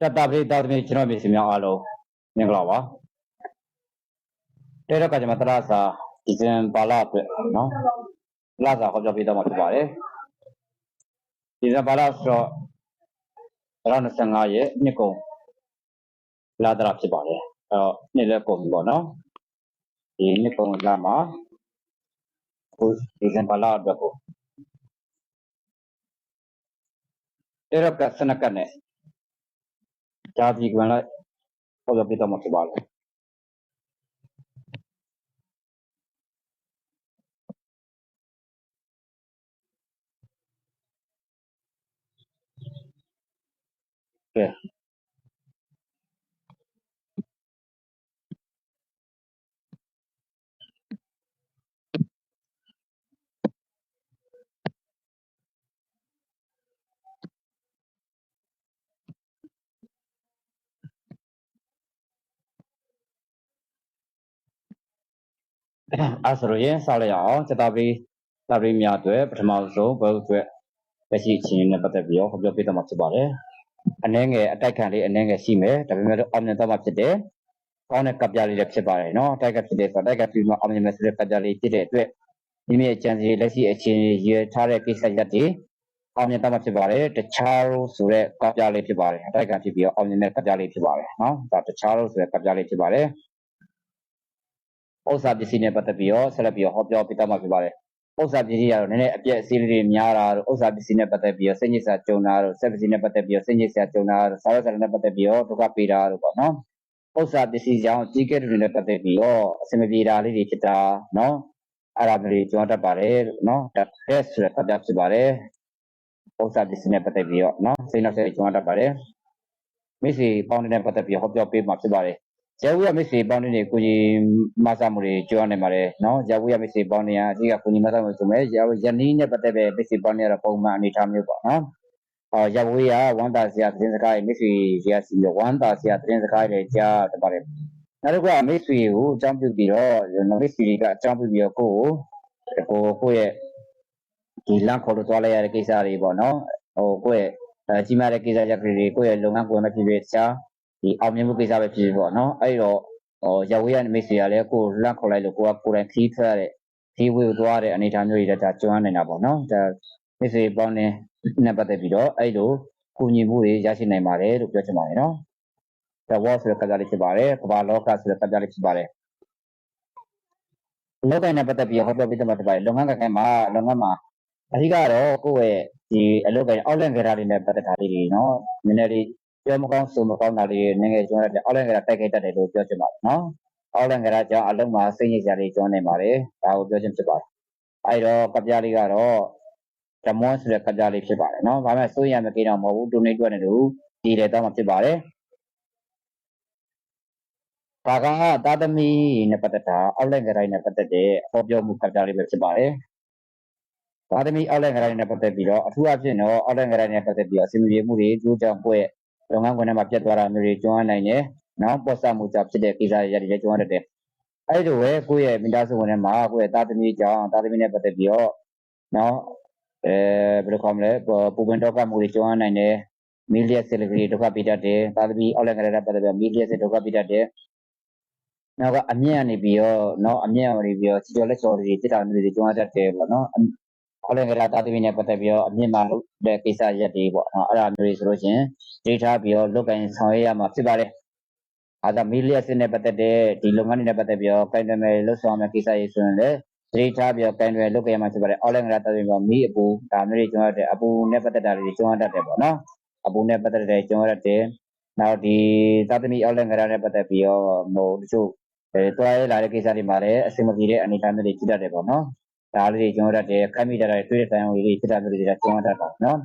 တတပရိသတ်သမီးကျွန်တော်ပြည်စီများအားလုံးမင်္ဂလာပါတဲ့တော့ကကျွန်မတရစာဒီဇင်ဘာလအတွက်နော်လစာဟောပြောပေးတော့မှာဖြစ်ပါတယ်ဒီဇင်ဘာလဆိုတော့2025ရဲ့နှစ်ကုန်လာတရဖြစ်ပါတယ်အဲ့တော့နှစ်လက်ကုန်ပြီပေါ့နော်ဒီနှစ်ကုန်လာမှာအခုဒီဇင်ဘာလအတွက်ကိုတဲ့တော့ကစနကတ်နဲ့ ဂျာပြီကွန်လိုက်ဟော ပြောပေးတော့မှာဖြစ်ပါတယ်ကဲအဲ့ဆိုရင်စလိုက်ရအောင်စတာပရီစတာပရီများအတွက်ပထမဆုံးဘယ်လိုအတွက်လက်ရှိအခြေအနေနဲ့ပတ်သက်ပြီးတော့ဟောပြောပေးတော့မှာဖြစ်ပါတယ်အနှဲငယ်အတိုက်ခံလေးအနှဲငယ်ရှိမယ်ဒါပေမဲ့လို့အောင်မြင်တော့မှာဖြစ်တယ်ကောင်းတဲ့ကပ်ပြလေးလည်းဖြစ်ပါတယ်နော်အတိုက်ကဖြစ်တယ်ဆိုတော့အတိုက်ကပြီးမှအောင်မြင်မယ်ဆိုတဲ့ကပ်ပြလေးဖြစ်တဲ့အတွက်မိမိရဲ့ကြံစီလက်ရှိအခြေအနေရည်ထားတဲ့ကိစ္စရပ်တွေအောင်မြင်တော့မှာဖြစ်ပါတယ်တခြားလို့ဆိုတဲ့ကပ်ပြလေးဖြစ်ပါတယ်အတိုက်ကဖြစ်ပြီးတော့အောင်မြင်တဲ့ကပ်ပြလေးဖြစ်ပါတယ်နော်ဒါတခြားလို့ဆိုတဲ့ကပ်ပြလေးဖြစ်ပါတယ် ဥစ္စာပစ္စည်းနဲ့ပတ်သက်ပြီးတော့ဆက်လက်ပြီးတော့ဟောပြောပေးတော့မှာဖြစ်ပါတယ်။ဥစ္စာပစ္စည်းကတော့နည်းနည်းအပြည့်အစည်းတွေများတာတို့ဥစ္စာပစ္စည်းနဲ့ပတ်သက်ပြီးတော့စိတ်ညစ်စာကြုံတာတို့စက်ပစ္စည်းနဲ့ပတ်သက်ပြီးတော့စိတ်ညစ်စာကြုံတာတို့စာရွက်စာတမ်းနဲ့ပတ်သက်ပြီးတော့ဒုက္ခပေးတာတို့ပေါ့နော်။ဥစ္စာပစ္စည်းကြောင့်ကြီးကဲတွေနဲ့ပတ်သက်ပြီးတော့အစမပြေတာလေးတွေဖြစ်တာနော်။အဲ့ဒါမျိုးတွေကျွမ်းတတ်ပါတယ်နော်။ဒါ test ဆိုတဲ့ပတ်သက်ဖြစ်ပါတယ်။ဥစ္စာပစ္စည်းနဲ့ပတ်သက်ပြီးတော့နော်စိတ်နောက်ဆက်ကျွမ်းတတ်ပါတယ်။မိစေပေါင်းတဲ့ပတ်သက်ပြီးဟောပြောပေးမှာဖြစ်ပါတယ်။ ဇာဝိယမစ္စေပေါင်းနေကိုကြီးမဆာမှုတွေကြောရနေပါတယ်နော်ဇာဝိယမစ္စေပေါင်းနေရအကြီးကကိုကြီးမဆာမှုဆိုမဲ့ဇာဝယနီးနဲ့ပတ်သက်တဲ့မစ္စေပေါင်းနေရတော့ပုံမှန်အနေထားမျိုးပေါ့နော်အော်ဇာဝိယဝန္တာဆရာသတင်းစကားရဲ့မစ္စေဆရာစီဝန္တာဆရာသတင်းစကားတွေကြားတပါတယ်နောက်တစ်ခုကမစ္စေကိုအကြောင်းပြုပြီးတော့မစ္စေတွေကအကြောင်းပြုပြီးတော့ကိုယ့်ကိုကိုကိုယ့်ရဲ့ဒီလန့်ခေါ်လို့သွားလိုက်ရတဲ့ကိစ္စတွေပေါ့နော်ဟိုကိုယ့်ရဲ့အဲကြီးမားတဲ့ကိစ္စရပ်တွေကိုယ့်ရဲ့လုပ်ငန်းကိုယ်နဲ့ဖြစ်ဖြစ်တခြား ဒီအောင်မြင်မှုကိစ္စပဲဖြစ်ဖြစ်ပေါ့နော်အဲ့တော့ဟောရဝေးရမိတ်ဆွေကလည်းကိုယ်လန့်ခေါ်လိုက်လို့ကိုကကိုယ်တိုင်ခီးထွက်ရတဲ့ခီးဝေးကိုသွားတဲ့အနေအထားမျိုးတွေလည်းဒါကျွမ်းနေတာပေါ့နော်ဒါမိတ်ဆွေပေါင်းနေနဲ့ပတ်သက်ပြီးတော့အဲ့လိုကူညီမှုတွေရရှိနိုင်ပါတယ်လို့ပြောချင်ပါတယ်နော်ဒါဝါဆိုတဲ့ကစားလေးဖြစ်ပါတယ်ကမ္ဘာလောကဆိုတဲ့ကစားလေးဖြစ်ပါတယ်လောကနဲ့ပတ်သက်ပြီးဟောပြောပြတဲ့မှာဖြစ်ပါတယ်လုပ်ငန်းကခိုင်မှာလုပ်ငန်းမှာအဓိကတော့ကိုယ့်ရဲ့ဒီအလုပ်ကိုင်အောက်လန့်ကြတာလေးနဲ့ပတ်သက်တာလေးတွေနော်နည်းနည်းလေး ပြောမကောင်းဆိုမကောင်းတာလေးနည်းငယ်ကျွမ်းတဲ့အောက်လန်ကရာတိုက်ခိုက်တတ်တယ်လို့ပြောချင်ပါတယ်နော်အောက်လန်ကရာကြောင့်အလုံးမှာစိတ်ညစ်စရာတွေကျွမ်းနေပါတယ်ဒါကိုပြောချင်ဖြစ်ပါတယ်အဲဒီတော့ကပြားလေးကတော့ဓမွန်ဆိုတဲ့ကပြားလေးဖြစ်ပါတယ်နော်ဘာမှစိုးရိမ်ရမကိတော့မဟုတ်ဘူးတူနေတွက်နေလို့ဒီလေတော့မှဖြစ်ပါတယ်ဘာကသာသမီနဲ့ပတ်သက်တာအောက်လန်ကရာနဲ့ပတ်သက်တဲ့အဟောပြောမှုကပြားလေးပဲဖြစ်ပါတယ်သာသမီအောက်လန်ကရာနဲ့ပတ်သက်ပြီးတော့အထူးအဖြင့်တော့အောက်လန်ကရာနဲ့ပတ်သက်ပြီးတော့အစီအမံမှုတွေကျိုးကြောင့်ပွဲ လုပ်ငန်းခွင်ထဲမှာပြတ်သွားတာမျိုးတွေကျွမ်းနိုင်တယ်နော်ပေါ်ဆမှုကြောင့်ဖြစ်တဲ့ကိစ္စတွေရတယ်ကျွမ်းတတ်တယ်အဲ့လိုပဲကိုယ့်ရဲ့မိသားစုဝင်ထဲမှာကိုယ့်ရဲ့သားသမီးကြောင့်သားသမီးနဲ့ပတ်သက်ပြီးတော့နော်အဲဘယ်လိုခေါ်မလဲပူပင်တော့ကမှုတွေကျွမ်းနိုင်တယ်မီလီယက်ဆယ်လဂရီဒုက္ခပိတတ်တယ်သားသမီးအောက်လန်ကရတဲ့ပတ်သက်ပြီးမီလီယက်ဆယ်ဒုက္ခပိတတ်တယ်နောက်ကအမြင့်ကနေပြီးတော့နော်အမြင့်ကနေပြီးတော့ချီတော်လက်ချော်တွေတိတာမျိုးတွေကျွမ်းတတ်တယ်ပေါ့နော် အောက်လန်ကရသားသမီးနဲ့ပတ်သက်ပြီးတော့အမြင့်မှာလုပ်တဲ့ကိစ္စရက်တွေပေါ့နော်အဲ့ဒါမျိုးတွေဆိုလို့ရှိရင်ဒိတ်ထားပြီးတော့လုတ်ကင်ဆောင်ရွက်ရမှာဖြစ်ပါတယ်။အဲဒါမီလီယက်စစ်နဲ့ပတ်သက်တဲ့ဒီလုပ်ငန်းတွေနဲ့ပတ်သက်ပြီးတော့ကိုင်တွယ်မယ်လှုပ်ဆောင်မယ်ကိစ္စရေးဆိုရင်လည်းဒိတ်ထားပြီးတော့ကိုင်တွယ်လုတ်ကင်ရမှာဖြစ်ပါတယ်။ online ကတည်းကမီးအပူဒါမျိုးတွေကျွမ်းရတဲ့အပူနဲ့ပတ်သက်တာတွေကျွမ်းရတတ်တယ်ပေါ့နော်။အပူနဲ့ပတ်သက်တဲ့ကျွမ်းရတတ်နောက်ဒီသာသမီ online ကနဲ့ပတ်သက်ပြီးတော့ဟိုတချို့အဲတွားရလာတဲ့ကိစ္စတွေမှာလည်းအဆင်မပြေတဲ့အနေအထားမျိုးတွေဖြစ်တတ်တယ်ပေါ့နော်။ ဒါလေးတွေကျွန်တော်တတ်တယ်ခက်မိတာတွေတွေးတဲ့တိုင်းဝင်တွေဖြစ်တာတွေဒါကျွန်တော်တတ်တာနော်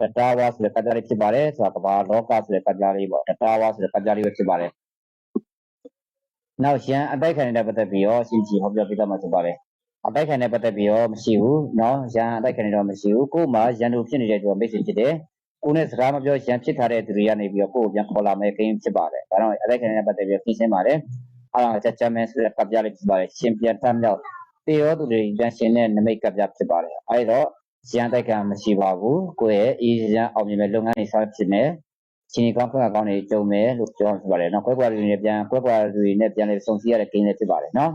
တတာဝါဆိုတဲ့ကတ္တလေးဖြစ်ပါတယ်ဆိုတာကဘာလောကဆိုတဲ့ကတ္တလေးပေါ့တတာဝါဆိုတဲ့ကတ္တလေးပဲဖြစ်ပါတယ်နောက်ရှင်အတိုက်ခံတဲ့ပတ်သက်ပြီးရောရှင်ကြည်ဟောပြောပြတတ်မှာဖြစ်ပါတယ်အတိုက်ခံတဲ့ပတ်သက်ပြီးရောမရှိဘူးနော်ရန်အတိုက်ခံနေတော့မရှိဘူးကို့မှာရန်တို့ဖြစ်နေတဲ့သူကမိတ်ဆွေဖြစ်တယ်ကိုနဲ့စကားမပြောရန်ဖြစ်ထားတဲ့သူတွေကနေပြီးတော့ကို့ကိုပြန်ခေါ်လာမယ်ခင်ဖြစ်ပါတယ်ဒါတော့အတိုက်ခံတဲ့ပတ်သက်ပြီးခင်းရှင်းပါတယ်အားလုံးကြကြမယ်ဆိုတဲ့ပတ်ပြလေးဖြစ်ပါတယ်ရှင်ပြန်တမ်းမြောက် တေရောသူတွေပြန်ရှင်တဲ့နမိတ်ကကြဖြစ်ပါတယ်အဲဒီတော့ရန်တိုက်ကမရှိပါဘူးကိုယ့်ရဲ့အေးရန်အောင်မြင်မဲ့လုပ်ငန်းတွေဆောင်ဖြစ်နေချင်းကောင်းခွင့်ကောင်းတွေကြုံမယ်လို့ပြောမှာဖြစ်ပါတယ်နော်ကွဲကွာတွေနဲ့ပြန်ကွဲကွာတွေနဲ့ပြန်လေစုံစည်းရတဲ့ကိန်းလေးဖြစ်ပါတယ်နော်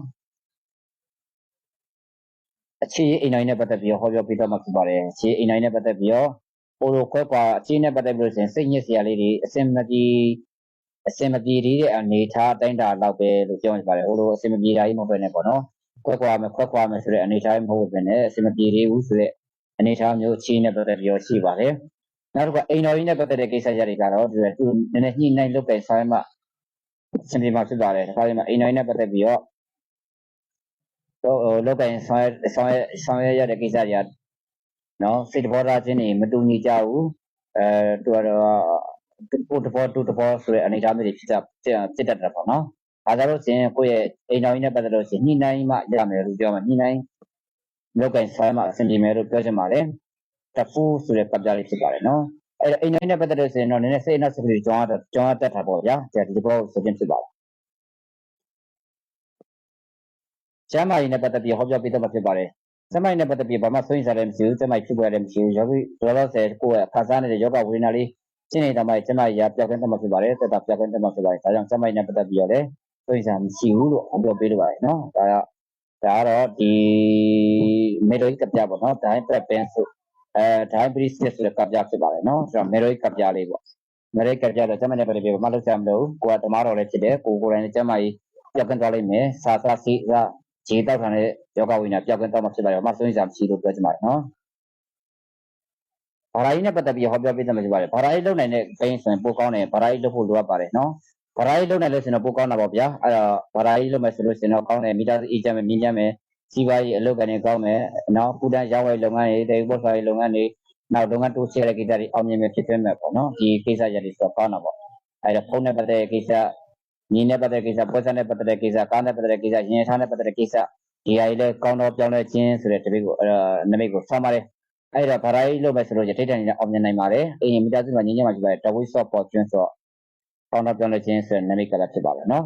အခြေအိမ်တိုင်းနဲ့ပတ်သက်ပြီးဟောပြောပြတော့မှာဖြစ်ပါတယ်အခြေအိမ်တိုင်းနဲ့ပတ်သက်ပြီးတော့ဟိုလိုကွဲကွာအခြေနဲ့ပတ်သက်ပြီးလို့ဆိုရင်စိတ်ညစ်စရာလေးတွေအစင်မပြေအစင်မပြေသေးတဲ့အနေထားတိုင်းတာတော့ပဲလို့ပြောမှာဖြစ်ပါတယ်ဟိုလိုအစင်မပြေတာကြီးမဟုတ်ဘဲနဲ့ပေါ့နော် ကွဲကွာမယ်ကွဲကွာမယ်ဆိုတဲ့အနေထားမဟုတ်ဘဲနဲ့အစင်မပြေသေးဘူးဆိုတဲ့အနေထားမျိုးအခြေနဲ့ပတ်သက်ပြီးတော့ရှိပါတယ်နောက်တစ်ခါအိမ်တော်ကြီးနဲ့ပတ်သက်တဲ့ကိစ္စကြတွေကတော့ဒီသူနည်းနည်းညှိနှိုင်းလုပ်ကင်ဆောင်ရွက်မှအဆင်ပြေမှာဖြစ်ပါတယ်ဒါကြမှာအိမ်တော်ကြီးနဲ့ပတ်သက်ပြီးတော့တော့လောက်ကင်ဆောင်ရွက်ဆောင်ရွက်ဆောင်ရွက်ရတဲ့ကိစ္စတွေကနော်စိတ်တဘောထားချင်းတွေမတူညီကြဘူးအဲသူကတော့တဘောတူတဘောဆိုတဲ့အနေအထားမျိုးတွေဖြစ်တာဖြစ်တတ်တယ်ပေါ့နော် ဒါကြလို့ရှင်ကိုယ့်ရဲ့အိမ်တော်ကြီးနဲ့ပတ်သက်လို့ရှင်ညှိနှိုင်းမှရမယ်လို့ပြောမှာညှိနှိုင်းလောက်ကင်ဆောင်ရွက်မှအဆင်ပြေမယ်လို့ပြောချင်ပါတယ်တဖူးဆိုတဲ့ကပ်ပြားလေးဖြစ်ပါတယ်နော်အဲ့အိမ်တိုင်းနဲ့ပတ်သက်လို့ဆိုရင်တော့နည်းနည်းစိတ်အနှက်စကလေးကြောင်းရကြောင်းရတတ်တာပေါ့ဗျာဒါဒီဘောဆိုခြင်းဖြစ်ပါတယ်ကျမ်းမာရေးနဲ့ပတ်သက်ပြီးဟောပြောပြတော့မှာဖြစ်ပါတယ်ကျမ်းမာရေးနဲ့ပတ်သက်ပြီးဘာမှဆွေးနွေးစားတယ်မရှိဘူးကျမ်းမာရေးဖြစ်ပေါ်ရတယ်မရှိဘူးယောဂီတော်တော်ဆယ်ကိုယ်ကခါစားနေတဲ့ယောဂဝေဒနာလေးရှင်းနေတာမှကျမ်းမာရေးပျောက်ကင်းတော့မှာဖြစ်ပါတယ်သက်သာပျောက်ကင်းတော့မှာဖြစ်ပါတယ်ဒါကြောင့်ကျမ်းမာရေးနဲ့ပတ်သက်ပြီးတော့လည်း ဆွေးနွေးစားမရှိဘူးလို့ဟောပြောပေးလိုပါတယ်နော်ဒါကဒါကတော့ဒီမေရိုကပြပေါ့နော်ဒိုင်းပရက်ပင်ဆိုအဲ diabetes ဆိုတဲ့ကပ်ပြဖြစ်ပါတယ်နော်ကျွန်တော် meroid ကပ်ပြလေးပေါ့ meroid ကပ်ပြတော့ကျမနဲ့ပတ်သက်ပြီးဘာမှလုပ်ချင်မလို့ကိုကဓမ္မတော်လည်းဖြစ်တယ်ကိုကိုယ်တိုင်လည်းကျမကြီးပြောက်ကင်းသွားလိမ့်မယ်စာစာစီကခြေတောက်ခံတဲ့ယောဂဝိညာပြောက်ကင်းသွားမှဖြစ်ပါတယ်ဘာမှစိုးရိမ်စရာမရှိလို့ပြောချင်ပါတယ်နော်ဘာသာရေးနဲ့ပတ်သက်ပြီးဟောပြောပြသမှာဖြစ်ပါတယ်ဘာသာရေးလုပ်နိုင်တဲ့ဘိန်းဆိုရင်ပိုကောင်းတယ်ဘာသာရေးလုပ်ဖို့လိုအပ်ပါတယ်နော် ဘာသာရေးလုပ်နိုင်လို့ဆိုရင်တော့ပိုကောင်းတာပေါ့ဗျာအဲ့တော့ဘာသာရေးလုပ်မယ်ဆိုလို့ရှိရင်တော့ကောင်းတယ်မိသားစုအေးချမ်းမယ်မြင်းချမ်းမယ်စီးပွားရေးအလုပ်ကနေကောင်းမယ်နောက်ကုတန်းရောင်းဝယ်လုပ်ငန်းတွေတေဘောစာရေးလုပ်ငန်းတွေနောက်လုပ်ငန်းတိုးချဲ့တဲ့ကိစ္စတွေအောင်မြင်မယ်ဖြစ်သွင်းမယ်ပေါ့နော်ဒီကိစ္စရည်ဆိုတော့ကောင်းတာပေါ့အဲ့တော့ဖုန်းနဲ့ပတ်သက်တဲ့ကိစ္စညီနဲ့ပတ်သက်တဲ့ကိစ္စပွဲစားနဲ့ပတ်သက်တဲ့ကိစ္စကားနဲ့ပတ်သက်တဲ့ကိစ္စရင်ထားနဲ့ပတ်သက်တဲ့ကိစ္စဒီဟာကြီးလည်းကောင်းတော့ပြောင်းလဲခြင်းဆိုတဲ့တပိတ်ကိုအဲနမိတ်ကိုဆောင်းပါတယ်အဲ့တော့ဘာသာရေးလုပ်မယ်ဆိုလို့ရထိတ်တန်နေတဲ့အောင်မြင်နိုင်ပါတယ်အင်းမိသားစုမှာညီညွတ်မှရှိပါတယ်တဝိဆော့ပေါ်ကျွန်းဆိုတော့ ကောင်းတော့ပြောင်းလဲခြင်းဆိုတဲ့နမိတ်ကလည်းဖြစ်ပါတယ်နော်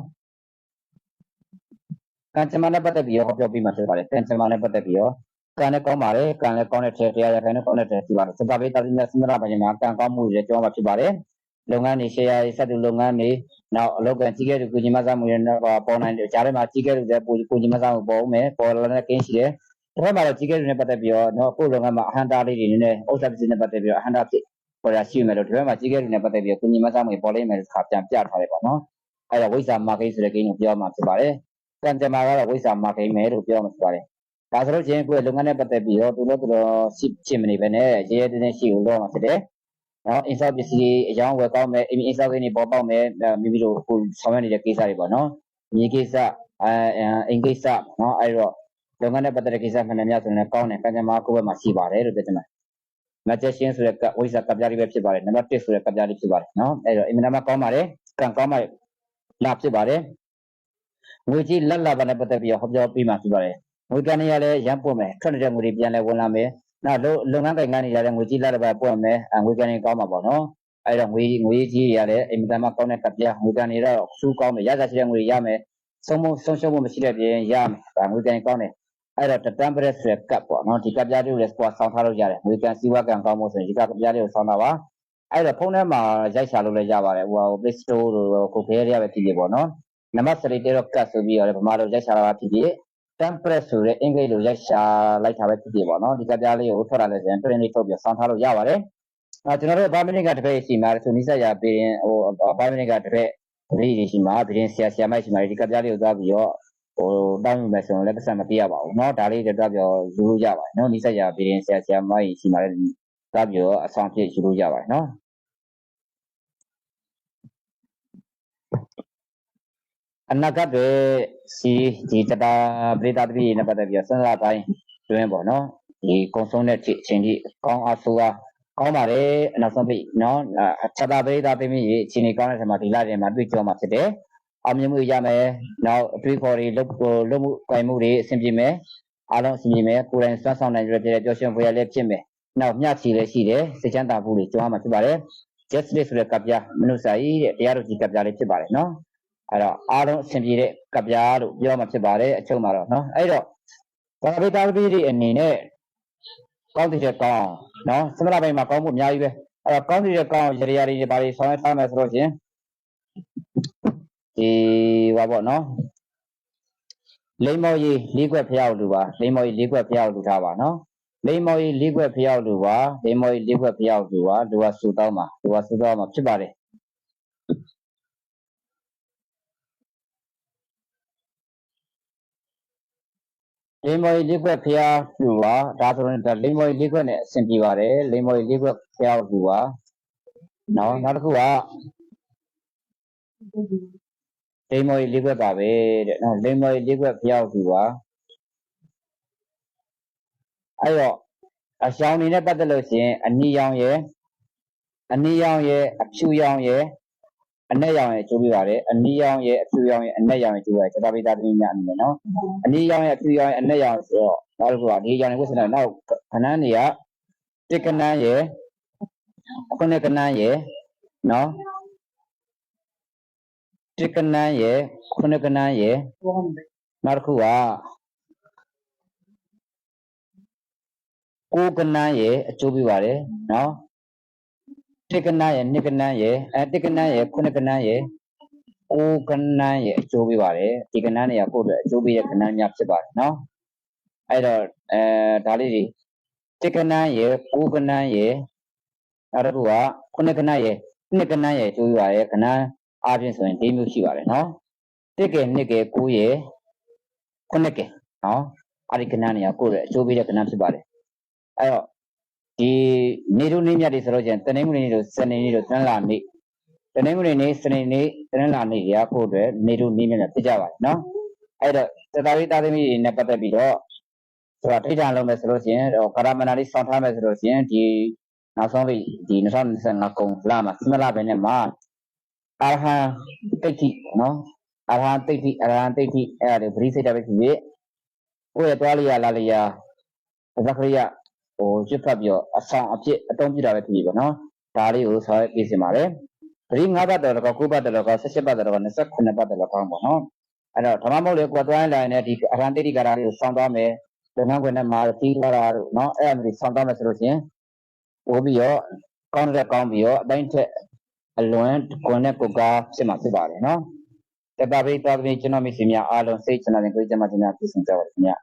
ကံကြမ္မာနဲ့ပတ်သက်ပြီးတော့ဟောပြောပြီးမှဖြစ်ပါတယ်ကံကြမ္မာနဲ့ပတ်သက်ပြီးတော့ကံလည်းကောင်းပါတယ်ကံလည်းကောင်းတဲ့ထဲတရားရခိုင်နဲ့ကောင်းတဲ့ထဲရှိပါတယ်စတာပိတာတိမြတ်စမရပါရင်မှာကံကောင်းမှုတွေကြောင်းမှာဖြစ်ပါတယ်လုပ်ငန်းတွေရှယ်ယာစက်တူလုပ်ငန်းတွေနောက်အလုပ်ကံကြီးခဲ့တဲ့ကုညီမစားမှုတွေပေါ်နိုင်တယ်ကြားထဲမှာကြီးခဲ့တဲ့ကုညီမစားမှုပေါ်မယ်ပေါ်လာတဲ့ကင်းရှိတယ်တစ်ဖက်မှာတော့ကြီးခဲ့တဲ့နဲ့ပတ်သက်ပြီးတော့နော်ကိုယ်လုပ်ငန်းမှာအဟန္တာလေးတွေနည်းနည်းဥစ္စာပစ္စည်းနဲ့ပတ်သက်ပြီးတော့အဟန္တာဖြစ် ပေါ်လာရှိမယ်လို့ဒီဘက်မှာကြီးခဲ့တဲ့နဲ့ပတ်သက်ပြီးတော့ကုညီမစားမှုပေါ်လိမ့်မယ်လို့ခါပြန်ပြထားတယ်ပေါ့နော်အဲ့ဒါဝိဇ္ဇာမာကိဆိုတဲ့ကိန်းကိုပြောမှာဖြစ်ပါတယ်ကံကြမ္မာကတော့ဝိဇ္ဇာမာကိမယ်လို့ပြောမှာဖြစ်ပါတယ်ဒါဆိုလို့ချင်းကိုယ်လုပ်ငန်းနဲ့ပတ်သက်ပြီးတော့သူတို့တို့ရှိဖြစ်မနေပဲနဲ့ရဲရဲတင်းတင်းရှိလို့တော့မှာဖြစ်တယ်နော်အင်ဆောက်ပစ္စည်းအယောင်းဝယ်ကောင်းမယ်အင်ဆောက်ကိန်းတွေပေါ်ပေါက်မယ်မိမိတို့ကိုဆောင်ရွက်နေတဲ့ကိစ္စတွေပေါ့နော်မြေကိစ္စအဲအင်ကိစ္စနော်အဲ့တော့လုပ်ငန်းနဲ့ပတ်သက်တဲ့ကိစ္စမှန်တယ်များဆိုရင်ကောင်းတယ်ကံကြမ္မာကိုယ့်ဘက်မှာရှိပါတယ်လို့ပြောချင်တယ် မတ်ချက်ရှင်းဆိုတဲ့ဝိဇ္ဇာကပ္ပလေးပဲဖြစ်ပါတယ်နံပါတ်1ဆိုတဲ့ကပ္ပလေးဖြစ်ပါတယ်နော်အဲ့တော့အင်မတန်မှကောင်းပါတယ်ကံကောင်းပါတယ်လာဖြစ်ပါတယ်ငွေကြီးလက်လာပါနဲ့ပတ်သက်ပြီးဟောပြောပြီးမှဖြစ်ပါတယ်ငွေကန်ရလည်းရမ်းပွင့်မယ်ထွက်နေတဲ့ငွေတွေပြန်လဲဝင်လာမယ်နောက်လုပ်ငန်းကိုင်ကနေရတဲ့ငွေကြီးလက်လာပါပွင့်မယ်ငွေကန်ရကောင်းမှာပေါ့နော်အဲ့တော့ငွေငွေကြီးတွေရလည်းအင်မတန်မှကောင်းတဲ့ကပြငွေကန်ရတော့စူးကောင်းမယ်ရစားရှိတဲ့ငွေရမယ်ဆုံးမဆုံးရှုံးမှုမရှိတဲ့ပြင်ရမယ်ဒါငွေကန်ကောင်းတယ် အဲ့တော့တတန်ပရက်ဆိုတဲ့ကပ်ပေါ့နော်ဒီကပ်ပြားတွေကိုလည်းစကွာဆောင်းထားလို့ရတယ်ငွေကန်စီးပွားကန်ကောင်းမှုဆိုရင်ဒီကပ်ပြားတွေကိုဆောင်းတာပါအဲ့တော့ဖုန်းထဲမှာရိုက်ချလို့လည်းရပါတယ်ဟို Play Store တို့ကိုခဲရပဲဖြစ်ဖြစ်ပေါ့နော်နံပါတ်3တော့ကတ်ဆိုပြီးတော့ဗမာလိုရိုက်ချတာပါဖြစ်ဖြစ် temperate ဆိုတဲ့အင်္ဂလိပ်လိုရိုက်ရှာလိုက်တာပဲဖြစ်ဖြစ်ပေါ့နော်ဒီကပြားလေးကိုထွက်လာလဲဆိုရင် print လေးထုတ်ပြီးဆောင်းထားလို့ရပါတယ်အဲကျွန်တော်တို့ဘာမိနစ်ကတစ်ဖက်ရှိမှာဆိုနိစ္စရာပေးရင်ဟိုဘာမိနစ်ကတစ်ဖက်တတိရှိမှာဘင်းဆရာဆရာမရှိမှာဒီကပြားလေးကိုသွားပြီးတော့ ဟိုတောင်းယူမယ်ဆိုရင်လည်းပတ်စံမပေးရပါဘူးเนาะဒါလေးတွေတော့ပြောယူလို့ရပါတယ်เนาะနိစ္စရာပေးရင်ဆရာဆရာမရှိမှာလည်းသွားပြီးတော့အဆောင်ဖြစ်ယူလို့ရပါတယ်เนาะအနာဂတ်တွေစီဒီတတာပရိသတ်တိနဲ့ပတ်သက်ပြီးစဉ်းစားတိုင်းတွင်းပေါ့နော်ဒီကုံဆုံးတဲ့အချိန်ကြီးကောင်းအားဆိုးအားကောင်းပါတယ်နောက်ဆုံးပြီနော်အချတာပရိသတ်တိမိအချိန်ကြီးကောင်းတဲ့ဆံမှာဒီလာတယ်မှာတွေ့ကြမှာဖြစ်တယ် အောင်မြင်မှုရမယ်နောက်အတွေ့အခေါ်တွေလုပ်လုပ်မှုကြိုင်မှုတွေအဆင်ပြေမယ်အားလုံးအဆင်ပြေမယ်ကိုယ်တိုင်စွမ်းဆောင်နိုင်ကြတဲ့ပျော်ရွှင်ဖွယ်ရလည်းဖြစ်မယ်နောက်မျှချီလည်းရှိတယ်စိတ်ချမ်းသာမှုတွေကြွားမှာဖြစ်ပါတယ် justice ဆိုတဲ့ကပြမနုစာကြီးတဲ့တရားတော်ကြီးကပြလေးဖြစ်ပါတယ်နော်အဲ့တော့အားလုံးအဆင်ပြေတဲ့ကပြားလို့ပြောမှဖြစ်ပါတယ်အချုပ်မှာတော့နော်အဲ့တော့ဘာဝိတာပိတိအနေနဲ့ကောင်းတဲ့ကောင်းနော်သမဏဘိုင်မှာကောင်းဖို့အများကြီးပဲအဲ့တော့ကောင်းစီတဲ့ကောင်းရေရာတွေဘာတွေဆောင်ရွက်ထားမယ်ဆိုလို့ချင်း ဒီဘာပေါ့နော်လိမ္မော်ကြီးလေးခွက်ဖျောက်လူပါလိမ္မော်ကြီးလေးခွက်ဖျောက်လူထားပါနော်လိမ္မော်ကြီးလေးခွက်ဖျောက်လူပါလိမ္မော်ကြီးလေးခွက်ဖျောက်လူပါလူကစူတောင်းပါလူကစူတောင်းမှာဖြစ်ပါတယ်လိမ္မော်ကြီးလေးခွက်ဖျောက်လူပါဒါဆိုရင်ဒါလိမ္မော်ကြီးလေးခွက်နဲ့အဆင်ပြေပါတယ်လိမ္မော်ကြီးလေးခွက်ဖျောက်လူပါနော်နောက်တစ်ခုက လိမ္မော်ကြီးလေးခွက်ပါပဲတဲ့နော်လိမ္မော်ကြီးလေးခွက်ဖျောက်သူပါအဲ့တော့အရှောင်းနေနဲ့ပတ်သက်လို့ရှိရင်အနီရောင်ရဲ့အနီရောင်ရဲ့အဖြူရောင်ရဲ့အနက်ရောင်ရဲ့ကျိုးပြပါတယ်အနီရောင်ရဲ့အဖြူရောင်ရဲ့အနက်ရောင်ရဲ့ကျိုးပါတယ်သတ္တပိသားသမီးများအနေနဲ့နော်အနီရောင်ရဲ့အဖြူရောင်ရဲ့အနက်ရောင်ဆိုတော့နောက်တစ်ခုကဒီရောင်ရဲ့ဝိသနာနောက်ခဏန်းတွေကတစ်ကနန်းရဲ့ခုနှစ်ကနန်းရဲ့နော် တစ်ကနန်းရဲ့ခုနှစ်ကနန်းရဲ့နောက်တစ်ခုကကိုးကနန်းရဲ့အကျိုးပြပါတယ်နော်တစ်ကနန်းရဲ့နှစ်ကနန်းရဲ့အဲတစ်ကနန်းရဲ့ခုနှစ်ကနန်းရဲ့ကိုးကနန်းရဲ့အကျိုးပြပါတယ်ဒီကနန်းတွေကကိုယ့်အတွက်အကျိုးပြရဲ့ကနန်းများဖြစ်ပါတယ်နော်အဲ့တော့အဲဒါလေးတွေတစ်ကနန်းရဲ့ကိုးကနန်းရဲ့နောက်တစ်ခုကခုနှစ်ကနန်းရဲ့နှစ်ကနန်းရဲ့အကျိုးပြပါတယ်ကနန်း အားဖြင့်ဆိုရင်၄မျိုးရှိပါတယ်နော်တစ်ကဲနှစ်ကဲကိုးရယ်ခုနှစ်ကဲနော်အဲ့ဒီကဏ္ဍနေရာကိုယ့်ရဲ့အကျိုးပေးတဲ့ကဏ္ဍဖြစ်ပါတယ်အဲ့တော့ဒီနေတို့နေမြတ်တွေဆိုတော့ကျန်တနင်္ဂနွေနေ့တို့စနေနေ့တို့တနင်္လာနေ့တနင်္ဂနွေနေ့စနေနေ့တနင်္လာနေ့ရာကိုယ့်အတွက်နေတို့နေမြတ်တွေဖြစ်ကြပါတယ်နော်အဲ့တော့သတ္တဝိသားသမီးတွေနဲ့ပတ်သက်ပြီးတော့ဆိုတာထိတ်တန့်လုံးမယ်ဆိုလို့ရှိရင်တော့ကာရမဏလေးစောင့်ထားမယ်ဆိုလို့ရှိရင်ဒီနောက်ဆုံးပြီးဒီ2025ကုံလမှာစမလပဲနဲ့မှာ အာရဟံတိဋ္ဌိနော်အာရဟံတိဋ္ဌိအာရဟံတိဋ္ဌိအဲ့ဒါတွေပရိစိတ်တပဲဖြစ်ဖြစ်ကိုယ့်ရဲ့သွားလျာလာလျာသက္ကရိယဟိုကျွတ်ဖတ်ပြီးတော့အဆောင်အဖြစ်အတုံးပြတာပဲဖြစ်ဖြစ်ပေါ့နော်ဒါလေးကိုဆောက်ပြစီပါတယ်ပရိ၅ဘတ်တော်တော့9ဘတ်တော်တော့18ဘတ်တော်တော့29ဘတ်တော်တော့ကောင်းပေါ့နော်အဲ့တော့ဓမ္မမဟုတ်လေကိုယ်သွားရင်လာရင်ဒီအာရဟံတိဋ္ဌိကာရလေးကိုစောင့်သွားမယ်လက်နှောင်းခွင်နဲ့မှာတီးလာတာတို့နော်အဲ့အမျိုးစောင့်သွားမယ်ဆိုလို့ရှိရင်ပို့ပြီးတော့ကောင်းတဲ့ကောင်းပြီးတော့အတိုင်းထက် အလွန်ကွန်နဲ့ကိုကားဖြစ်မှာဖြစ်ပါတယ်နော်တတပိတ်သားသမီးကျွန်တော်မိတ်ဆွေများအားလုံးစိတ်ချမ်းသာတဲ့ကိုယ်ကျမ်းမာခြင်းများပြည့်စုံကြပါစေခင်ဗျာ